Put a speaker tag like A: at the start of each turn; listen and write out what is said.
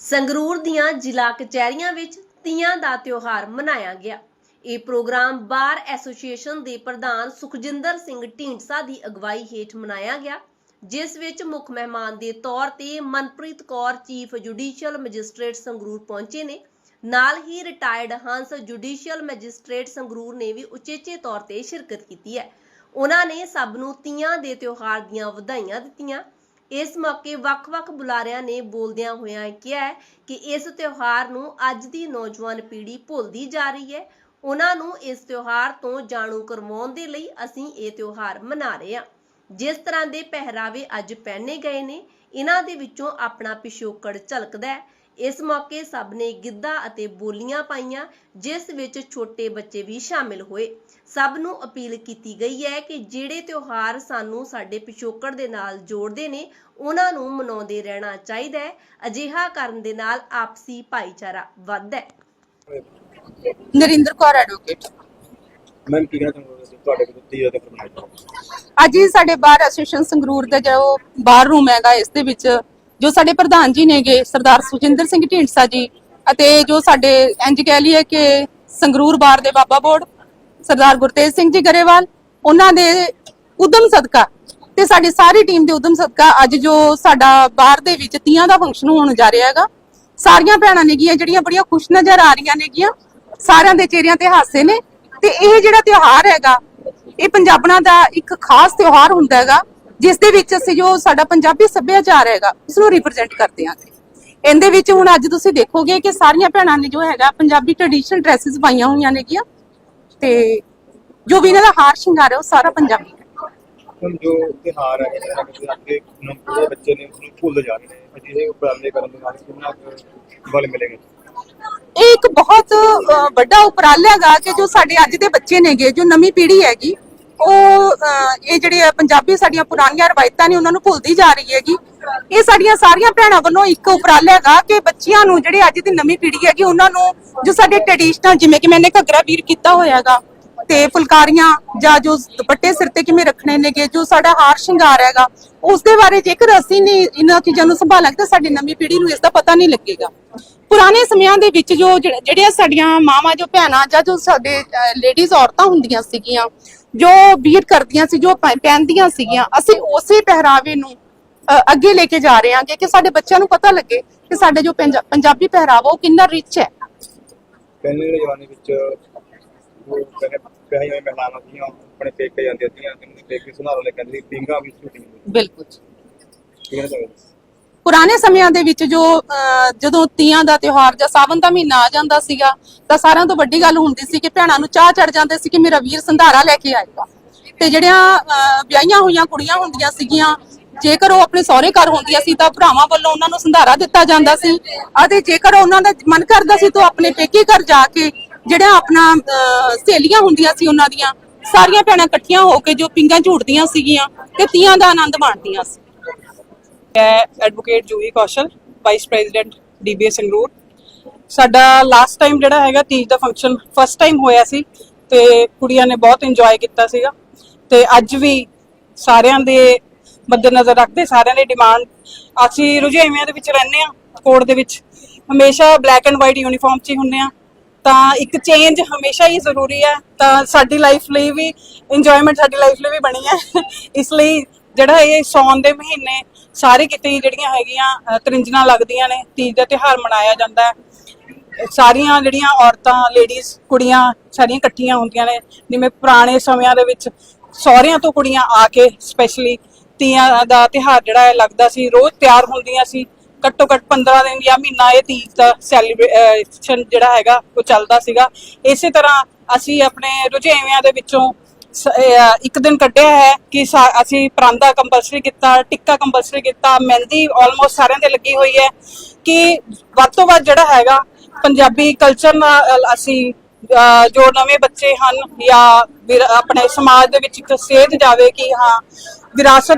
A: ਸੰਗਰੂਰ ਦੀਆਂ ਜ਼ਿਲ੍ਹਾ ਕਚਹਿਰੀਆਂ ਵਿੱਚ ਤੀਆਂ ਦਾ ਤਿਉਹਾਰ ਮਨਾਇਆ ਗਿਆ। ਇਹ ਪ੍ਰੋਗਰਾਮ ਬਾਰ ਐਸੋਸੀਏਸ਼ਨ ਦੇ ਪ੍ਰਧਾਨ ਸੁਖਜਿੰਦਰ ਸਿੰਘ ਢੀਂਡਸਾ ਦੀ ਅਗਵਾਈ ਹੇਠ ਮਨਾਇਆ ਗਿਆ, ਜਿਸ ਵਿੱਚ ਮੁੱਖ ਮਹਿਮਾਨ ਦੇ ਤੌਰ ਤੇ Manpreet Kaur, chief judicial magistrate Sangrur ਪਹੁੰਚੇ ਨੇ। ਨਾਲ ਹੀ ਰਿਟਾਇਰਡ ਹੰਸ ਜੁਡੀਸ਼ੀਅਲ ਮੈਜਿਸਟ੍ਰੇਟ ਸੰਗਰੂਰ ਨੇ ਵੀ ਉਚੇਚੇ ਤੌਰ ਤੇ ਸ਼ਿਰਕਤ ਕੀਤੀ ਹੈ। ਉਹਨਾਂ ਨੇ ਸਭ ਨੂੰ ਤੀਆਂ ਦੇ ਤਿਉਹਾਰ ਦੀਆਂ ਵਧਾਈਆਂ ਦਿੱਤੀਆਂ। ਇਸ ਮੌਕੇ ਵੱਖ-ਵੱਖ ਬੁਲਾਰਿਆਂ ਨੇ ਬੋਲਦਿਆਂ ਹੋਇਆਂ ਕਿਹਾ ਕਿ ਇਸ ਤਿਉਹਾਰ ਨੂੰ ਅੱਜ ਦੀ ਨੌਜਵਾਨ ਪੀੜ੍ਹੀ ਭੁੱਲਦੀ ਜਾ ਰਹੀ ਹੈ। ਉਹਨਾਂ ਨੂੰ ਇਸ ਤਿਉਹਾਰ ਤੋਂ ਜਾਣੂ ਕਰਵਾਉਣ ਦੇ ਲਈ ਅਸੀਂ ਇਹ ਤਿਉਹਾਰ ਮਨਾ ਰਹੇ ਹਾਂ। ਜਿਸ ਤਰ੍ਹਾਂ ਦੇ ਪਹਿਰਾਵੇ ਅੱਜ ਪਹਿਨੇ ਗਏ ਨੇ, ਇਹਨਾਂ ਦੇ ਵਿੱਚੋਂ ਆਪਣਾ ਪਿਛੋਕੜ ਝਲਕਦਾ ਹੈ। ਇਸ ਮੌਕੇ ਸਭ ਨੇ ਗਿੱਧਾ ਅਤੇ ਬੋਲੀਆਂ ਪਾਈਆਂ ਜਿਸ ਵਿੱਚ ਛੋਟੇ ਬੱਚੇ ਵੀ ਸ਼ਾਮਿਲ ਹੋਏ। ਸਭ ਨੂੰ ਅਪੀਲ ਕੀਤੀ ਗਈ ਹੈ ਕਿ ਜਿਹੜੇ ਤਿਉਹਾਰ ਸਾਨੂੰ ਸਾਡੇ ਪਿਛੋਕੜ ਦੇ ਨਾਲ ਜੋੜਦੇ ਨੇ ਉਹਨਾਂ ਨੂੰ ਮਨਾਉਂਦੇ ਰਹਿਣਾ ਚਾਹੀਦਾ ਹੈ। ਅਜਿਹਾ ਕਰਨ ਦੇ ਨਾਲ ਆਪਸੀ ਭਾਈਚਾਰਾ ਵੱਧਦਾ ਹੈ।
B: ਨਰਿੰਦਰ ਕੌਰ ਐਡਵੋਕੇਟ।
C: ਮੈਮ ਕੀ ਕਹਿਣਾ ਚਾਹੁੰਦੇ ਤੁਹਾਡੇ ਕੋਲ ਦਿੱਤੀ ਹੈ ਤੇ ਫਰਮਾਇਸ਼
B: ਅੱਜ ਸਾਡੇ ਬਾਰ ਐਸੋਸੀਏਸ਼ਨ ਸੰਗਰੂਰ ਦਾ ਜੋ ਬਾਰ ਰੂਮ ਹੈਗਾ ਇਸ ਦੇ ਵਿੱਚ ਜੋ ਸਾਡੇ ਪ੍ਰਧਾਨ ਜੀ ਨੇਗੇ, ਸਰਦਾਰ ਸੁਜਿੰਦਰ ਸਿੰਘ ਢੀਂਡਸਾ ਜੀ ਅਤੇ ਜੋ ਸਾਡੇ ਇੰਜ ਕਹਿ ਲਈਏ ਕਿ ਸੰਗਰੂਰ ਬਾਰ ਦੇ ਬਾਬਾ ਬੋਰਡ ਸਰਦਾਰ ਗੁਰਤੇਜ ਸਿੰਘ ਜੀ ਗਰੇਵਾਲ, ਉਹਨਾਂ ਦੇ ਉਦਮ ਸਦਕਾ ਤੇ ਸਾਡੀ ਸਾਰੀ ਟੀਮ ਦੇ ਉਦਮ ਸਦਕਾ ਅੱਜ ਜੋ ਸਾਡਾ ਬਾਹਰ ਦੇ ਵਿੱਚ ਤੀਆਂ ਦਾ ਫੰਕਸ਼ਨ ਹੋਣ ਜਾ ਰਿਹਾ ਹੈਗਾ, ਸਾਰੀਆਂ ਭੈਣਾਂ ਨੇਗੀਆਂ ਜਿਹੜੀਆਂ ਬੜੀਆਂ ਖੁਸ਼ ਨਜ਼ਰ ਆ ਰਹੀਆਂ ਨੇਗੀਆਂ, ਸਾਰਿਆਂ ਦੇ ਚਿਹਰਿਆਂ ਤੇ ਹਾਸੇ ਨੇ ਤੇ ਇਹ ਜਿਹੜਾ ਤਿਉਹਾਰ ਹੈਗਾ, ਇਹ ਪੰਜਾਬਣਾਂ ਦਾ ਇੱਕ ਖਾਸ ਤਿਉਹਾਰ ਹੁੰਦਾ ਹੈਗਾ ਜਿਸ ਦੇ ਵਿੱਚ ਅਸੀਂ ਜੋ ਸਾਡਾ ਪੰਜਾਬੀ ਸੱਭਿਆਚਾਰ ਹੈਗਾ ਉਸ ਨੂੰ ਰਿਪਰੈਜ਼ੈਂਟ ਕਰਦੇ ਹਾਂ ਇਹਦੇ ਵਿੱਚ ਹੁਣ ਅੱਜ ਤੁਸੀਂ ਦੇਖੋਗੇ ਕਿ ਸਾਰੀਆਂ ਭੈਣਾਂ ਨੇ ਜੋ ਹੈਗਾ ਪੰਜਾਬੀ ਟ੍ਰੈਡੀਸ਼ਨਲ ਡਰੈਸਸ ਪਾਈਆਂ ਹੋਈਆਂ ਨੇਗੀਆਂ। ਤੇ ਜੋ ਵੀ ਇਹਨਾਂ ਦਾ ਹਾਰ ਸ਼ਿੰਗਾਰ ਹੈ ਉਹ ਸਾਰਾ ਪੰਜਾਬੀ ਹੈ।
C: ਹੁਣ ਜੋ ਤਿਹਾਰ ਹੈ ਜਿਹੜਾ ਕਿ ਅੱਗੇ ਨੰਬਰ ਬੱਚੇ ਨੇ ਉਹਨੂੰ ਭੁੱਲ ਜਾ ਰਹੇ ਨੇ ਅਜਿਹੇ ਉਪਰਾਲੇ ਕਰਨ ਦੇ ਨਾਲ ਕਿੰਨਾ ਕੁ ਬਲ ਮਿਲੇਗਾ?
B: ਇਹ ਇੱਕ ਬਹੁਤ ਵੱਡਾ ਉਪਰਾਲਾ ਹੈਗਾ ਕਿ ਜੋ ਸਾਡੇ ਅੱਜ ਦੇ ਬੱਚੇ ਨੇਗੇ ਜੋ ਨਵੀਂ ਪੀੜ੍ਹੀ ਹੈਗੀ ਉਹ ਇਹ ਜਿਹੜੇ ਪੰਜਾਬੀ ਸਾਡੀਆਂ ਪੁਰਾਣੀਆਂ ਰਵਾਇਤਾਂ ਨੇ, ਉਹਨਾਂ ਨੂੰ ਭੁੱਲਦੀ ਜਾ ਰਹੀ ਹੈਗੀ। ਇਹ ਸਾਡੀਆਂ ਸਾਰੀਆਂ ਭੈਣਾਂ ਵੱਲੋਂ ਇੱਕ ਉਪਰਾਲਾ ਹੈਗਾ ਕਿ ਬੱਚਿਆਂ ਨੂੰ ਜਿਹੜੇ ਅੱਜ ਦੀ ਨਵੀਂ ਪੀੜ੍ਹੀ ਹੈਗੀ, ਉਹਨਾਂ ਨੂੰ ਜੋ ਸਾਡੇ ਟ੍ਰੈਡੀਸ਼ਨਲ, ਜਿਵੇਂ ਕਿ ਮੈंने ਘੱਗਰਾ ਵੀਰ ਕੀਤਾ ਹੋਇਆ ਹੈਗਾ, ਤੇ ਫੁਲਕਾਰੀਆਂ ਜਾਂ ਜੋ ਦੁਪੱਟੇ ਸਿਰ ਤੇ ਕਿਵੇਂ ਰੱਖਣੇ ਨੇਗੇ, ਜੋ ਸਾਡਾ ਹਾਰ ਸ਼ਿੰਗਾਰ ਹੈਗਾ ਉਸ ਦੇ ਬਾਰੇ ਜੇਕਰ ਅਸੀਂ ਨਹੀਂ ਇਹਨਾਂ ਚੀਜ਼ਾਂ ਨੂੰ ਸੰਭਾਲਾਂਗੇ ਤਾਂ ਸਾਡੀ ਨਵੀਂ ਪੀੜ੍ਹੀ ਨੂੰ ਇਸ ਦਾ ਪਤਾ ਨਹੀਂ ਲੱਗੇਗਾ। ਪੁਰਾਣੇ ਸਮਿਆਂ ਦੇ ਵਿੱਚ ਜੋ ਜਿਹੜੀਆਂ ਸਾਡੀਆਂ ਮਾਵਾਂ, ਜੋ ਭੈਣਾਂ ਜਾਂ ਜੋ ਸਾਡੇ ਲੇਡੀਜ਼ ਔਰਤਾਂ ਹੁੰਦੀਆਂ ਸੀਗੀਆਂ ਜੋ ਵੀਰ ਕਰਦੀਆਂ ਸੀ ਜੋ ਪਹਿਨਦੀਆਂ ਸੀਗੀਆਂ ਅਸੀਂ ਉਸੇ ਪਹਿਰਾਵੇ ਨੂੰ ਅੱਗੇ ਲੈ ਕੇ ਜਾ ਰਹੇ ਹਾਂ ਕਿ ਸਾਡੇ ਬੱਚਿਆਂ ਨੂੰ ਪਤਾ ਲੱਗੇ ਕਿ ਸਾਡੇ ਜੋ ਪੰਜਾ- ਪੰਜਾਬੀ ਪਹਿਰਾਵਾ ਉਹ ਕਿੰਨਾ ਰਿਚ ਹੈ।
C: ਪਹਿਲੇ ਦੇ ਜ਼ਮਾਨੇ ਵਿੱਚ ਉਹ ਪਹਿਲੇ ਪਹਿਲੇ ਹੋਏ ਮਹਿਲਾਵਾਂ ਸੀ ਆਪਣੇ ਪੇਕੇ ਜਾਂਦੀਆਂ ਸੀ ਆਪਣੇ ਪੇਕੇ ਸੁਨਾਰੋ ਲੈ ਕਹਿੰਦੇ ਸੀ ਪਿੰਗਾ ਵੀ ਛੁੱਟੀ ਹੁੰਦੀ
B: ਬਿਲਕੁਲ? ਪੁਰਾਣੇ ਸਮਿਆਂ ਦੇ ਵਿੱਚ ਜੋ ਅਹ, ਜਦੋਂ ਤੀਆਂ ਦਾ ਤਿਉਹਾਰ ਜਾਂ ਸਾਵਣ ਦਾ ਮਹੀਨਾ ਆ ਜਾਂਦਾ ਸੀਗਾ ਤਾਂ ਸਾਰਿਆਂ ਤੋਂ ਵੱਡੀ ਗੱਲ ਹੁੰਦੀ ਸੀ ਕਿ ਭੈਣਾਂ ਨੂੰ ਚਾਹ ਚੜ ਜਾਂਦੇ ਸੀ ਕਿ ਮੇਰਾ ਵੀਰ ਸੰਧਾਰਾ ਲੈ ਕੇ ਆਏਗਾ। ਤੇ ਜਿਹੜੀਆਂ ਵਿਆਹੀਆਂ ਹੋਈਆਂ ਕੁੜੀਆਂ ਹੁੰਦੀਆਂ ਸੀਗੀਆਂ ਜੇਕਰ ਉਹ ਆਪਣੇ ਸਹੁਰੇ ਘਰ ਹੁੰਦੀਆਂ ਸੀ ਤਾਂ ਭਰਾਵਾਂ ਵੱਲੋਂ ਉਹਨਾਂ ਨੂੰ ਸੰਧਾਰਾ ਦਿੱਤਾ ਜਾਂਦਾ ਸੀ। ਅਤੇ ਜੇਕਰ ਉਹਨਾਂ ਦਾ ਮਨ ਕਰਦਾ ਸੀ ਤਾਂ ਉਹ ਆਪਣੇ ਪੇਕੇ ਘਰ ਜਾ ਕੇ ਜਿਹੜਾ ਆਪਣਾ ਅਹ, ਸਹੇਲੀਆਂ ਹੁੰਦੀਆਂ ਸੀ ਉਹਨਾਂ ਦੀਆਂ ਸਾਰੀਆਂ ਭੈਣਾਂ ਇਕੱਠੀਆਂ ਹੋ ਕੇ ਜੋ ਪਿੰਗਾਂ ਝੂਟਦੀਆਂ ਸੀਗੀਆਂ ਤੇ ਤੀਆਂ ਦਾ ਆਨੰਦ ਮਾਣਦੀਆਂ ਸੀ।
D: ਹੈ advocate Juhi Kaushal vice president DBA Sangrur ਸਾਡਾ ਲਾਸਟ ਟਾਈਮ ਜਿਹੜਾ ਹੈਗਾ ਤੀਜ ਦਾ ਫੰਕਸ਼ਨ ਫਸਟ ਟਾਈਮ ਹੋਇਆ ਸੀ ਤੇ ਕੁੜੀਆਂ ਨੇ ਬਹੁਤ ਇੰਜੋਏ ਕੀਤਾ ਸੀਗਾ ਤੇ ਅੱਜ ਵੀ ਸਾਰਿਆਂ ਦੇ ਮੱਦੇਨਜ਼ਰ ਰੱਖਦੇ, ਸਾਰਿਆਂ ਦੀ ਡਿਮਾਂਡ ਅਸੀਂ ਰੁਝੇਵਿਆਂ ਦੇ ਵਿੱਚ ਰਹਿੰਦੇ ਆ ਕੋਡ ਦੇ ਵਿੱਚ। ਹਮੇਸ਼ਾ ਬਲੈਕ ਐਂਡ ਵਾਈਟ ਯੂਨੀਫਾਰਮ 'ਚ ਹੀ ਹੁੰਨੇ ਆ ਤਾਂ ਇੱਕ ਚੇਂਜ ਹਮੇਸ਼ਾ ਹੀ ਜ਼ਰੂਰੀ ਹੈ। ਤਾਂ ਸਾਡੀ ਲਾਈਫ ਲਈ ਵੀ ਇੰਜੋਇਮੈਂਟ ਸਾਡੀ ਲਾਈਫ ਲਈ ਵੀ ਬਣੀ ਹੈ। ਇਸ ਲਈ ਜਿਹੜਾ ਇਹ ਸੌਣ ਦੇ ਮਹੀਨੇ ਸਾਰੇ ਕਿਤੇ ਹੀ ਜਿਹੜੀਆਂ ਹੈਗੀਆਂ ਅ, ਲੱਗਦੀਆਂ ਨੇ ਤੀਜ ਦਾ ਤਿਉਹਾਰ ਮਨਾਇਆ ਜਾਂਦਾ ਹੈ। ਸਾਰੀਆਂ ਜਿਹੜੀਆਂ ਔਰਤਾਂ ਲੇਡੀਜ਼ ਕੁੜੀਆਂ ਸਾਰੀਆਂ ਇਕੱਠੀਆਂ ਹੁੰਦੀਆਂ ਨੇ। ਜਿਵੇਂ ਪੁਰਾਣੇ ਸਮਿਆਂ ਦੇ ਵਿੱਚ ਸਹੁਰਿਆਂ ਤੋਂ ਕੁੜੀਆਂ ਆ ਕੇ ਸਪੈਸ਼ਲੀ ਤੀਆਂ ਦਾ ਤਿਉਹਾਰ ਜਿਹੜਾ ਹੈ ਲੱਗਦਾ ਸੀ ਰੋਜ਼ ਤਿਆਰ ਹੁੰਦੀਆਂ ਸੀ। ਘੱਟੋ ਘੱਟ 15 ਦਿਨ ਜਾਂ ਮਹੀਨਾ ਇਹ ਤੀਜ ਦਾ ਸੈਲੀਬ੍ਰੇਸ਼ਨ ਜਿਹੜਾ ਹੈਗਾ ਉਹ ਚੱਲਦਾ ਸੀਗਾ। ਇਸੇ ਤਰ੍ਹਾਂ ਅਸੀਂ ਆਪਣੇ ਰੁਝੇਵਿਆਂ ਦੇ ਵਿੱਚੋਂ ਇੱਕ ਦਿਨ ਕੱਢਿਆ ਹੈ ਕਿ ਅਸੀਂ ਪਰਾਂਦਾ ਕੰਪਲਸਰੀ ਕੀਤਾ, ਟਿੱਕਾ ਕੰਪਲਸਰੀ ਕੀਤਾ, ਮਹਿੰਦੀ ਆਲਮੋਸਟ ਸਾਰਿਆਂ ਦੇ ਲੱਗੀ ਹੋਈ ਹੈ ਕਿ ਵੱਧ ਤੋਂ ਵੱਧ ਜਿਹੜਾ ਹੈਗਾ ਪੰਜਾਬੀ ਕਲਚਰ ਨਾਲ ਅਸੀਂ, ਅਹ, ਜੋ ਨਵੇਂ ਬੱਚੇ ਹਨ ਜਾਂ ਆਪਣੇ ਸਮਾਜ ਦੇ ਵਿੱਚ ਇੱਕ ਸੇਧ ਜਾਵੇ ਕਿ ਹਾਂ, ਵਿਰਾਸਤ